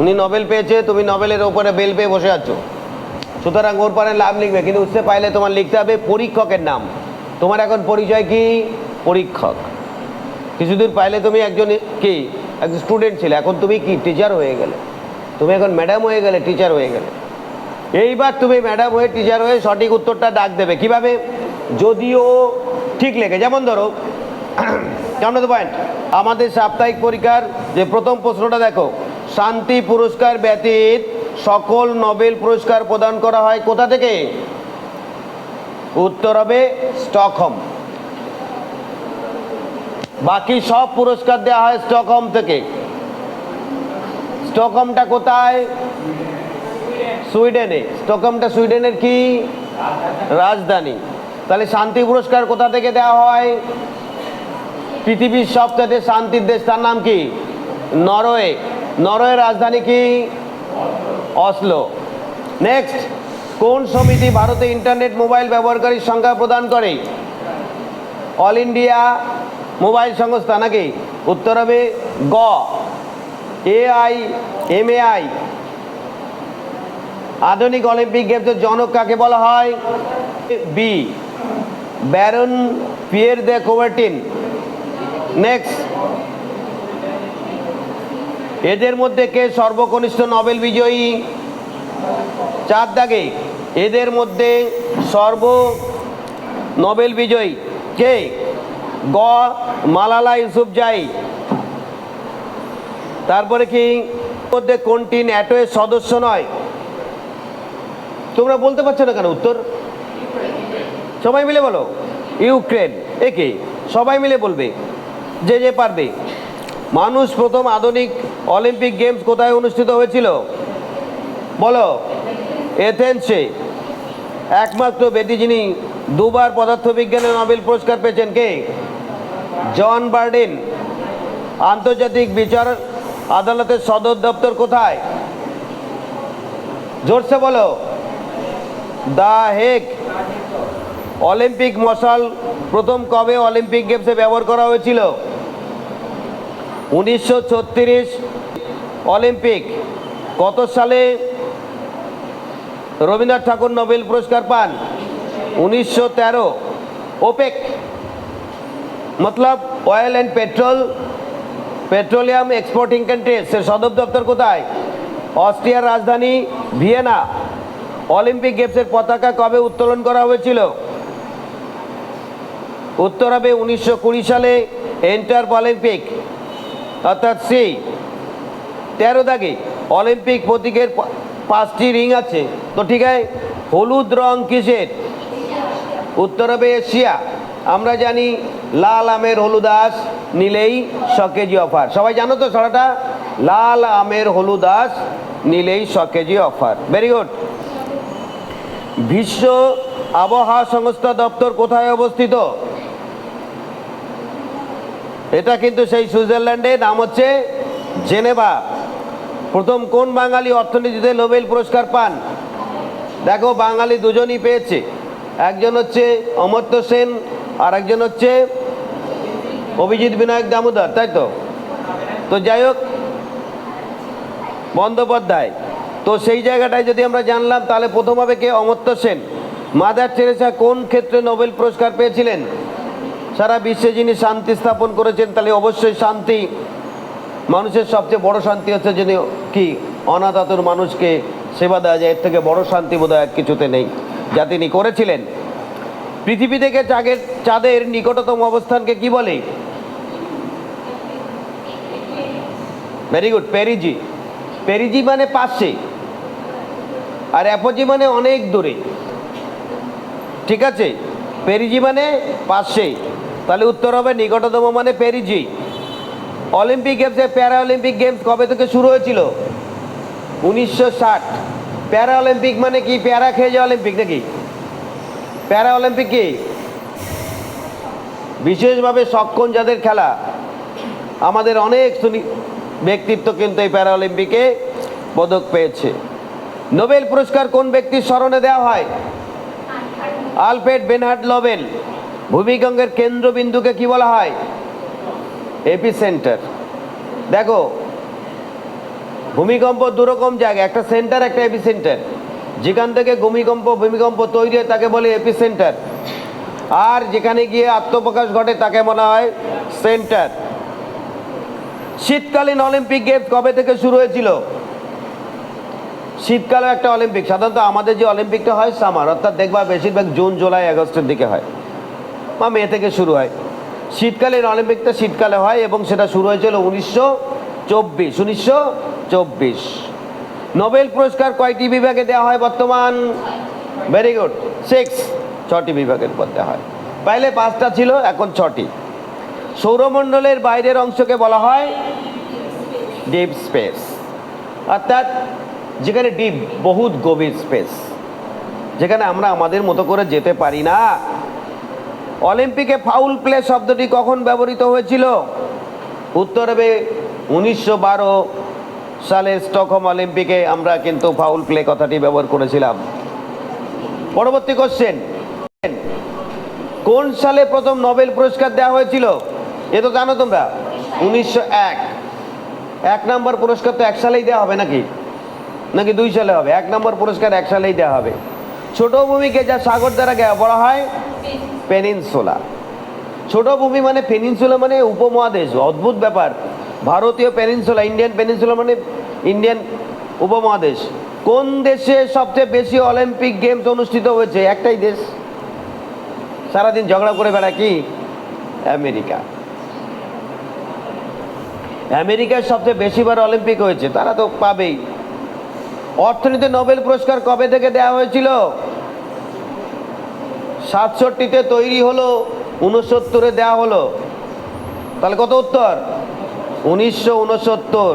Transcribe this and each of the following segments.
উনি নোবেল পেয়েছে, তুমি নোবেলের ওপরে বেল পেয়ে বসে আছো। সুতরাং ওর পরে নাম লিখবে, কিন্তু উঠতে পাইলে তোমার লিখতে হবে পরীক্ষকের নাম। তোমার এখন পরিচয় কি? পরীক্ষক। কিছুদিন পাইলে তুমি একজন কি? একজন স্টুডেন্ট ছিলে, এখন তুমি কি? টিচার হয়ে গেলে। তুমি এখন ম্যাডাম হয়ে গেলে টিচার হয়ে গেলে। এইবার তুমি ম্যাডাম হয়ে টিচার হয়ে সঠিক উত্তরটা ডাক দেবে। কীভাবে? যদিও ঠিক লেগে যেমন ধরো কেমন পয়েন্ট আমাদের সাপ্তাহিক পরীক্ষার যে প্রথম প্রশ্নটা দেখো শান্তি পুরস্কার ব্যতীত সকল নোবেল পুরস্কার প্রদান করা হয় কোথা থেকে? উত্তর হবে স্টকহোম। বাকি সব পুরস্কার দেওয়া হয় স্টকহোম থেকে। স্টকহোমটা কোথায়? সুইডেনে। স্টকহোমটা সুইডেনের কি? রাজধানী। তাহলে শান্তি পুরস্কার কোথা থেকে দেওয়া হয়? পৃথিবীর সবচেয়ে শান্তির দেশ তার নাম কি? নরওয়ে। নরওয়ের রাজধানী কি? অসলো। নেক্সট কোন সমিতি ভারতে ইন্টারনেট মোবাইল ব্যবহারকারীর সংখ্যা প্রদান করে? অল ইন্ডিয়া মোবাইল সংস্থা নাকি? উত্তর হবে গ। এআই, এমএআই। আধুনিক অলিম্পিক গেমসের জনক কাকে বলা হয়? B baron Pierre de Coubertin next এদের মধ্যে কে সর্বকনিষ্ঠ নোবেল বিজয়ী? চার দাগে। এদের মধ্যে সর্ব নোবেল বিজয়ী কে? গ. মালালা ইউসুফ ইউসুফজাই তারপরে কি? মধ্যে কোনটি ন্যাটোয়ের সদস্য নয়? তোমরা বলতে পারছ না কেন উত্তর? সবাই মিলে বলো। ইউক্রেন। একে? সবাই মিলে বলবে। যে যে পারবে। মানুষ প্রথম আধুনিক অলিম্পিক গেমস কোথায় অনুষ্ঠিত হয়েছিল? বলো। এথেন্সে। একমাত্র বেটি যিনি দুবার পদার্থবিজ্ঞানে নোবেল পুরস্কার পেয়েছেন কে? জন বার্ডিন। আন্তর্জাতিক বিচার আদালতের সদর দপ্তর কোথায়? জোরসে বলো। দা হেক অলিম্পিক মশাল প্রথম কবে অলিম্পিক গেমসে ব্যবহার করা হয়েছিল? উনিশশো ছত্রিশ অলিম্পিক, কত সালে রবীন্দ্রনাথ ঠাকুর নোবেল পুরস্কার পান? উনিশশো তেরো OPEC, Matlab oil and petrol petroleum exporting countries এর সদর দপ্তর কোথায়? অস্ট্রিয়ার রাজধানী ভিয়েনা। অলিম্পিক গেমসের পতাকা কবে উত্তোলন করা হয়েছিল? উত্তর হবে উনিশশো কুড়ি সালে এন্টার অলিম্পিক অর্থাৎ সি তেরো দাগে অলিম্পিক প্রতীকের পাঁচটি রিং আছে। তো ঠিক আছে, হলুদ রং কিসের? উত্তর হবে এশিয়া। আমরা জানি লাল আমের হলুদাস নিলেই শ কেজি অফার। সবাই জানো তো ছড়াটা? লাল আমের হলুদাস নিলেই শ কেজি অফার। ভেরি গুড বিশ্ব আবহাওয়া সংস্থা দপ্তর কোথায় অবস্থিত? এটা কিন্তু সেই সুইজারল্যান্ডে, নাম হচ্ছে জেনেভা। প্রথম কোন বাঙালি অর্থনীতিতে নোবেল পুরস্কার পান? দেখো, বাঙালি দুজনই পেয়েছে। একজন হচ্ছে অমর্ত্য সেন আর একজন হচ্ছে অভিজিৎ বিনায়ক দামোদর, তাই তো? তো যাই হোক, বন্দ্যোপাধ্যায়, তো সেই জায়গাটায় যদি আমরা জানলাম, তাহলে প্রথম হবে কে? অমর্ত্য সেন। মাদার টেরেসা কোন ক্ষেত্রে নোবেল পুরস্কার পেয়েছিলেন? সারা বিশ্বে যিনি শান্তি স্থাপন করেছেন, তাহলে অবশ্যই শান্তি। মানুষের সবচেয়ে বড় শান্তি হচ্ছে যিনি কি? অনাথাতুর মানুষকে সেবা দেওয়া যায়। এর থেকে বড় শান্তি বোধ কিছুতে নেই। যা তিনি করেছিলেন। পৃথিবী থেকে চাঁদের চাঁদের নিকটতম অবস্থানকে কি বলে? ভেরি গুড পেরিজি পেরিজি মানে পাশে। আর অ্যাপোজি মানে অনেক দূরে। ঠিক আছে? পেরিজি মানে পাশে। তাহলে উত্তর হবে নিকটতম মানে পেরিজি। অলিম্পিক গেমসে প্যারা অলিম্পিক গেমস কবে থেকে শুরু হয়েছিল? উনিশশো ষাট। প্যারা অলিম্পিক মানে কি? প্যারা খেয়ে যাওয়া অলিম্পিক নাকি? প্যারা অলিম্পিক কি? বিশেষভাবে সক্ষম যাদের খেলা, আমাদের অনেক ব্যক্তিত্ব কিন্তু এই প্যারা অলিম্পিকে পদক পেয়েছে। নোবেল পুরস্কার কোন ব্যক্তির স্মরণে দেওয়া হয়? Alfred Bernhard Nobel. ভূমিকম্পের কেন্দ্রবিন্দুকে কি বলা হয়? এপি সেন্টার দেখো, ভূমিকম্প দুরকম জায়গা একটা সেন্টার, একটা এপি সেন্টার যেখান থেকে ভূমিকম্প ভূমিকম্প তৈরি হয়, তাকে বলে এপি সেন্টার আর যেখানে গিয়ে আত্মপ্রকাশ ঘটে, তাকে মনে হয় সেন্টার। শীতকালীন অলিম্পিক গেমস কবে থেকে শুরু হয়েছিল? শীতকালে একটা অলিম্পিক। সাধারণত আমাদের যে অলিম্পিকটা হয়, সামার। অর্থাৎ দেখবা, বেশিরভাগ জুন, জুলাই, আগস্টের দিকে হয়। বা মে থেকে শুরু হয়। শীতকালীন অলিম্পিকটা শীতকালে হয় এবং সেটা শুরু হয়েছিল উনিশশো চব্বিশ উনিশশো চব্বিশ। নোবেল পুরস্কার কয়টি বিভাগে দেওয়া হয় বর্তমান? ভেরি গুড সিক্স ছটি বিভাগের উপর দেওয়া হয়। পাইলে পাঁচটা ছিল, এখন ছটি। সৌরমণ্ডলের বাইরের অংশকে বলা হয় ডিপ স্পেস। অর্থাৎ যেখানে ডিপ, বহুত গভীর স্পেস। যেখানে আমরা আমাদের মতো করে যেতে পারি না। অলিম্পিকে ফাউল প্লে শব্দটি কখন ব্যবহৃত হয়েছিল? উত্তর হবে উনিশশো সালের স্টকহোম অলিম্পিকে আমরা কিন্তু ফাউল প্লে কথাটি ব্যবহার করেছিলাম। পরবর্তী কোশ্চেন কোন সালে প্রথম নোবেল পুরস্কার দেওয়া হয়েছিল? এ তো জানো তোমরা, উনিশশো এক। নম্বর পুরস্কার তো এক সালেই দেওয়া হবে নাকি? নাকি দুই সালে হবে? এক নম্বর পুরস্কার এক সালেই দেওয়া হবে। ছোট ভূমিকে যা সাগর দ্বারা বলা হয় পেনিনসোলা। ছোট ভূমি মানে পেনিনসুলা মানে উপমহাদেশ, অদ্ভুত ব্যাপার। ভারতীয় পেনিনসুলা, ইন্ডিয়ান পেনিনসুলা মানে ইন্ডিয়ান উপমহাদেশ। কোন দেশে সবচেয়ে বেশি অলিম্পিক গেমস অনুষ্ঠিত হয়েছে? একটাই দেশ। সারাদিন ঝগড়া করে বেড়া কি? আমেরিকা। আমেরিকার সবচেয়ে বেশিবার অলিম্পিক হয়েছে, তারা তো পাবেই। অর্থনীতি নোবেল পুরস্কার কবে থেকে দেওয়া হয়েছিল? সাতষট্টিতে তৈরি হলো উনসত্তরে দেওয়া হলো। তাহলে কত উত্তর? উনিশশো উনসত্তর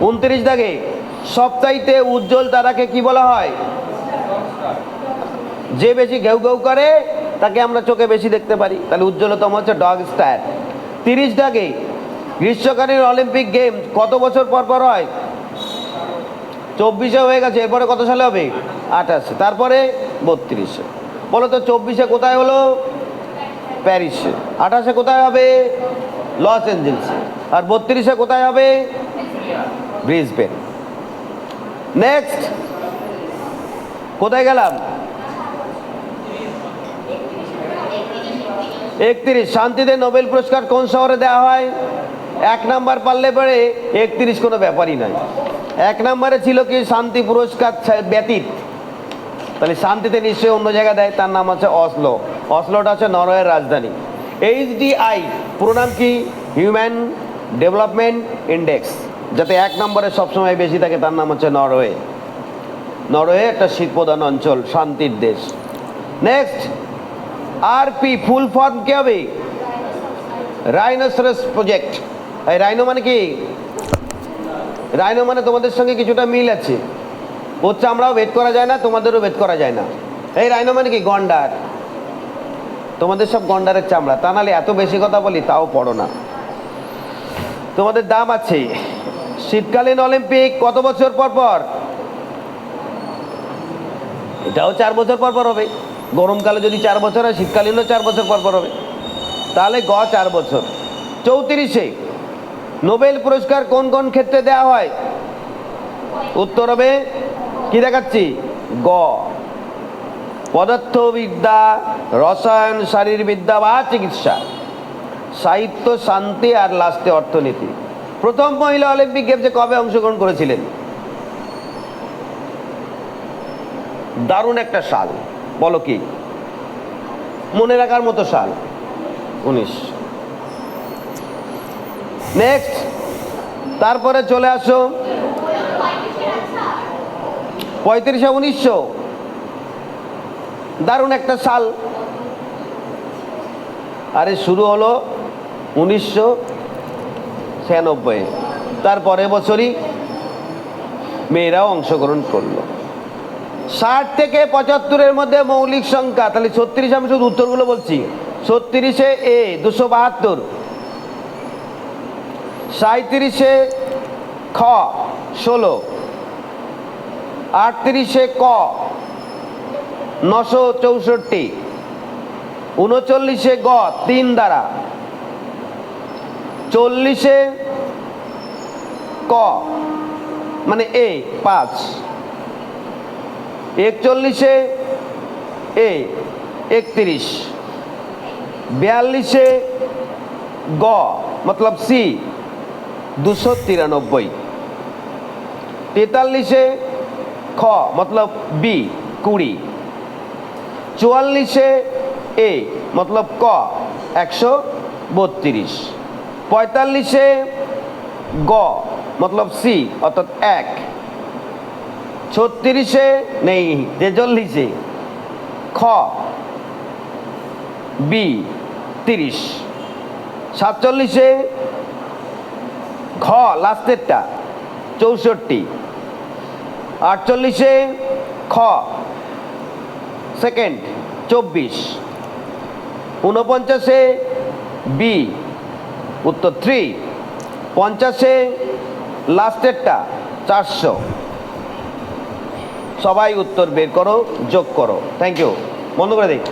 উনত্রিশ দাগে। সপ্তাহিতে উজ্জ্বল তারাকে কি বলা হয়? যে বেশি ঘেউ ঘেউ করে, তাকে আমরা চোখে বেশি দেখতে পারি। তাহলে উজ্জ্বলতম হচ্ছে ডগ স্টার। তিরিশ দাগে, গ্রীষ্মকালীন অলিম্পিক গেম কত বছর পর পর হয়? চব্বিশে হয়ে গেছে, এরপরে কত সালে হবে? আঠাশে। তারপরে বত্রিশে। বলো তো, চব্বিশে কোথায় হলো? প্যারিসে। আঠাশে কোথায় হবে? লস অ্যাঞ্জেলসে আর বত্রিশে কোথায় হবে? ব্রিসবেন। নেক্সট। কোথায় গেলাম? একত্রিশ। শান্তিতে নোবেল পুরস্কার কোন শহরে দেওয়া হয়? এক নাম্বার পারলে পরে একত্রিশ কোনো ব্যাপারই নয় এক নম্বরে ছিল কি শান্তি পুরস্কার ব্যতীত। তাহলে শান্তিতে নিশ্চয়ই অন্য জায়গায় দেয়, তার নাম হচ্ছে অসলো। অসলোটা হচ্ছে নরওয়ের রাজধানী। এইচডিআই পুরো নাম কি? Human development index. যাতে এক নম্বরে সবসময় বেশি থাকে, তার নাম হচ্ছে নরওয়ে। নরওয়ে একটা শীতপ্রধান অঞ্চল, শান্তির দেশ। Next R P full form কি হবে? Rhinoceros project. এই রাইনো মানে কি? রাইনো মানে তোমাদের সঙ্গে কিছুটা মিল আছে। ওর চামড়াও ভেদ করা যায় না, তোমাদেরও ভেদ করা যায় না। এই রাইনো মানে কি? গন্ডার। তোমাদের সব গন্ডারের চামড়া। তা নাহলে এত বেশি কথা বলি, তাও পড়ো না। তোমাদের দাম আছে। শীতকালীন অলিম্পিক কত বছর পর পর? এটাও চার বছর পর পর হবে। গরমকালে যদি চার বছর হয়, শীতকালীনও চার বছর পর পর হবে। তাহলে গ চার বছর। চৌত্রিশে নোবেল পুরস্কার কোন কোন ক্ষেত্রে দেওয়া হয়? উত্তর হবে, কি দেখাচ্ছি? গ। পদার্থবিদ্যা, রসায়ন, শারীরবিদ্যা বা চিকিৎসা। সাহিত্য, শান্তি আর লাস্টে অর্থনীতি। প্রথম মহিলা অলিম্পিক গেমসে কবে অংশগ্রহণ করেছিলেন? দারুণ একটা সাল। বলো কি? মনে রাখার মতো সাল। উনিশ। নেক্সট তারপরে চলে আসো। পঁয়ত্রিশে উনিশশো। দারুণ একটা সাল। আরে, শুরু হলো উনিশশো ছিয়ানব্বই। তারপরে বছরই মেয়েরাও অংশগ্রহণ করল। ষাট থেকে পঁচাত্তরের মধ্যে মৌলিক সংখ্যা, তাহলে ছত্রিশ আমি শুধু উত্তরগুলো বলছি। ছত্রিশে এ, দুশো বাহাত্তর। সাঁত্রিশে খ, ষোলো। আটত্রিশে ক, নশো চৌষট্টি। উনচল্লিশে গ, তিন দ্বারা। চল্লিশে ক মানে এ, পাঁচ। একচল্লিশে এ, একত্রিশ। বিয়াল্লিশে গ, মতলব সি। দুশো তিরানব্বই। তেতাল্লিশে খ, মতলব বি কুড়ি। চুয়াল্লিশে এ মতলব ক, একশো বত্রিশ। পঁয়তাল্লিশে গ, মতলব সি অর্থাৎ এক। ছত্রিশে, নেই, তেচল্লিশে খ বি তিরিশ। সাতচল্লিশে ঘ লাস্টেরটা চৌষট্টি। আটচল্লিশে খ সেকেন্ড চব্বিশ। ঊনপঞ্চাশে বি, উত্তর থ্রি পঞ্চাশে লাস্টেরটা চারশো। সবাই উত্তর বের করো, যোগ করো। থ্যাংক ইউ বন্ধ করে দিই।